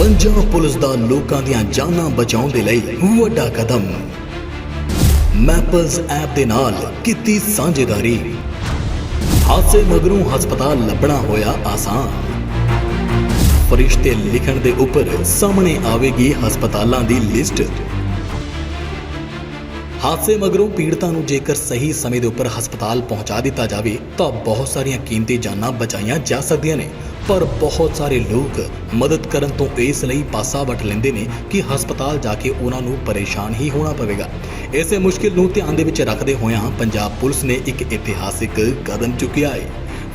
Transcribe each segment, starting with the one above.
Punjab police ਦਾ ਲੋਕਾਂ ਦੀਆਂ ਜਾਨਾਂ ਬਚਾਉਣ ਦੇ ਲਈ ਵੱਡਾ ਕਦਮ। ਮੈਪਲਸ ਐਪ ਦੇ ਨਾਲ ਕੀਤੀ ਸਾਂਝੇਦਾਰੀ। ਹਾਦਸੇ ਮਗਰੋਂ ਹਸਪਤਾਲ ਲੱਭਣਾ ਹੋਇਆ ਆਸਾਨ। ਫਰਿਸ਼ਤੇ ਲਿਖਣ ਦੇ ਉੱਪਰ ਸਾਹਮਣੇ ਆਵੇਗੀ ਹਸਪਤਾਲਾਂ ਦੀ ਲਿਸਟ। ਹਾਦਸੇ ਮਗਰੋਂ ਪੀੜਤਾਂ ਨੂੰ ਜੇਕਰ ਸਹੀ ਸਮੇਂ ਦੇ ਉੱਪਰ ਹਸਪਤਾਲ ਪਹੁੰਚਾ ਦਿੱਤਾ ਜਾਵੇ, ਤਾਂ ਬਹੁਤ ਸਾਰੀਆਂ ਕੀਮਤੀ ਜਾਨਾਂ ਬਚਾਈਆਂ ਜਾ ਸਕਦੀਆਂ ਨੇ। ਪਰ ਬਹੁਤ ਸਾਰੇ ਲੋਕ ਮਦਦ ਕਰਨ ਤੋਂ ਇਸ ਲਈ ਪਾਸਾ ਵਟ ਲੈਂਦੇ ਨੇ ਕਿ ਹਸਪਤਾਲ ਜਾ ਕੇ ਉਹਨਾਂ ਨੂੰ ਪਰੇਸ਼ਾਨ ਹੀ ਹੋਣਾ ਪਵੇਗਾ। ਇਸੇ ਮੁਸ਼ਕਿਲ ਨੂੰ ਧਿਆਨ ਦੇ ਵਿੱਚ ਰੱਖਦੇ ਹੋਇਆਂ ਪੰਜਾਬ ਪੁਲਿਸ ਨੇ ਇੱਕ ਇਤਿਹਾਸਿਕ ਕਦਮ ਚੁੱਕਿਆ ਹੈ।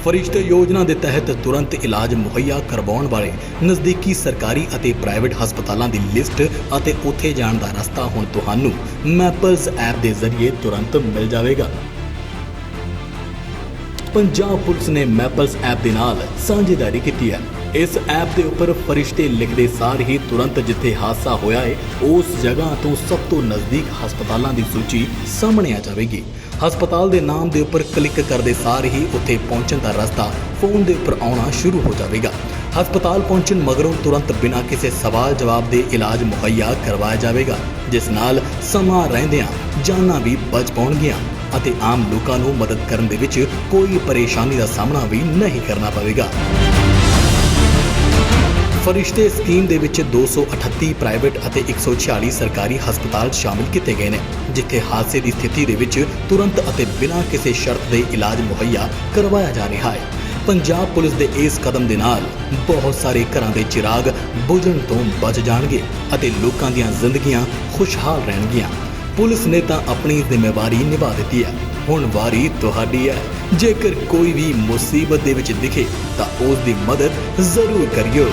ਫਰਿਸ਼ਤੇ ਯੋਜਨਾ ਦੇ ਤਹਿਤ ਤੁਰੰਤ ਇਲਾਜ ਮੁਹੱਈਆ ਕਰਵਾਉਣ ਵਾਲੇ ਨਜ਼ਦੀਕੀ ਸਰਕਾਰੀ ਅਤੇ ਪ੍ਰਾਈਵੇਟ ਹਸਪਤਾਲਾਂ ਦੀ ਲਿਸਟ ਅਤੇ ਉੱਥੇ ਜਾਣ ਦਾ ਰਸਤਾ ਹੁਣ ਤੁਹਾਨੂੰ ਮੈਪਲਸ ਐਪ ਦੇ ਜ਼ਰੀਏ ਤੁਰੰਤ ਮਿਲ ਜਾਵੇਗਾ। ਪੰਜਾਬ ਪੁਲਿਸ ਨੇ ਮੈਪਲਸ ਐਪ ਦੇ ਨਾਲ ਸਾਂਝੇਦਾਰੀ ਕੀਤੀ ਹੈ। ਇਸ ਐਪ ਦੇ ਉੱਪਰ ਫਰਿਸ਼ਤੇ ਲਿਖਦੇ ਸਾਰ ਹੀ ਤੁਰੰਤ ਜਿੱਥੇ ਹਾਦਸਾ ਹੋਇਆ ਹੈ ਉਸ ਜਗ੍ਹਾ ਤੋਂ ਸਭ ਤੋਂ ਨਜ਼ਦੀਕ ਹਸਪਤਾਲਾਂ ਦੀ ਸੂਚੀ ਸਾਹਮਣੇ ਆ ਜਾਵੇਗੀ। ਹਸਪਤਾਲ ਦੇ ਨਾਮ ਦੇ ਉੱਪਰ ਕਲਿੱਕ ਕਰਦੇ ਸਾਰ ਹੀ ਉੱਥੇ ਪਹੁੰਚਣ ਦਾ ਰਸਤਾ ਫੋਨ ਦੇ ਉੱਪਰ ਆਉਣਾ ਸ਼ੁਰੂ ਹੋ ਜਾਵੇਗਾ। ਹਸਪਤਾਲ ਪਹੁੰਚਣ ਮਗਰੋਂ ਤੁਰੰਤ ਬਿਨਾਂ ਕਿਸੇ ਸਵਾਲ ਜਵਾਬ ਦੇ ਇਲਾਜ ਮੁਹੱਈਆ ਕਰਵਾਇਆ ਜਾਵੇਗਾ, ਜਿਸ ਨਾਲ ਸਮਾਂ ਰਹਿੰਦਿਆਂ ਜਾਨਾਂ ਵੀ ਬਚ ਪਾਉਣਗੀਆਂ ਅਤੇ ਆਮ ਲੋਕਾਂ ਨੂੰ ਮਦਦ ਕਰਨ ਦੇ ਵਿੱਚ ਕੋਈ ਪਰੇਸ਼ਾਨੀ ਦਾ ਸਾਹਮਣਾ ਵੀ ਨਹੀਂ ਕਰਨਾ ਪਵੇਗਾ। ਫਰਿਸ਼ਤੇ ਸਕੀਮ ਦੇ ਵਿੱਚ 238 ਪ੍ਰਾਈਵੇਟ ਅਤੇ 146 ਸਰਕਾਰੀ ਹਸਪਤਾਲ ਸ਼ਾਮਿਲ ਕੀਤੇ ਗਏ ਨੇ, ਜਿੱਥੇ ਹਾਦਸੇ ਦੀ ਸਥਿਤੀ ਦੇ ਵਿੱਚ ਤੁਰੰਤ ਅਤੇ ਬਿਨਾਂ ਕਿਸੇ ਸ਼ਰਤ ਦੇ ਇਲਾਜ ਮੁਹੱਈਆ ਕਰਵਾਇਆ ਜਾ ਰਿਹਾ ਹੈ। ਪੰਜਾਬ ਪੁਲਿਸ ਦੇ ਇਸ ਕਦਮ ਦੇ ਨਾਲ ਬਹੁਤ ਸਾਰੇ ਘਰਾਂ ਦੇ ਚਿਰਾਗ ਬੁਝਣ ਤੋਂ ਬਚ ਜਾਣਗੇ ਅਤੇ ਲੋਕਾਂ ਦੀਆਂ ਜ਼ਿੰਦਗੀਆਂ ਖੁਸ਼ਹਾਲ ਰਹਿਣਗੀਆਂ। ਪੁਲਿਸ ਨੇ ਤਾਂ ਆਪਣੀ ਜ਼ਿੰਮੇਵਾਰੀ ਨਿਭਾ ਦਿੱਤੀ ਹੈ। ਹੁਣ ਵਾਰੀ ਤੁਹਾਡੀ ਹੈ। ਜੇਕਰ ਕੋਈ ਵੀ ਮੁਸੀਬਤ ਦੇ ਵਿੱਚ ਦਿਖੇ ਤਾਂ ਉਸ ਦੀ ਮਦਦ ਜ਼ਰੂਰ ਕਰਿਓ।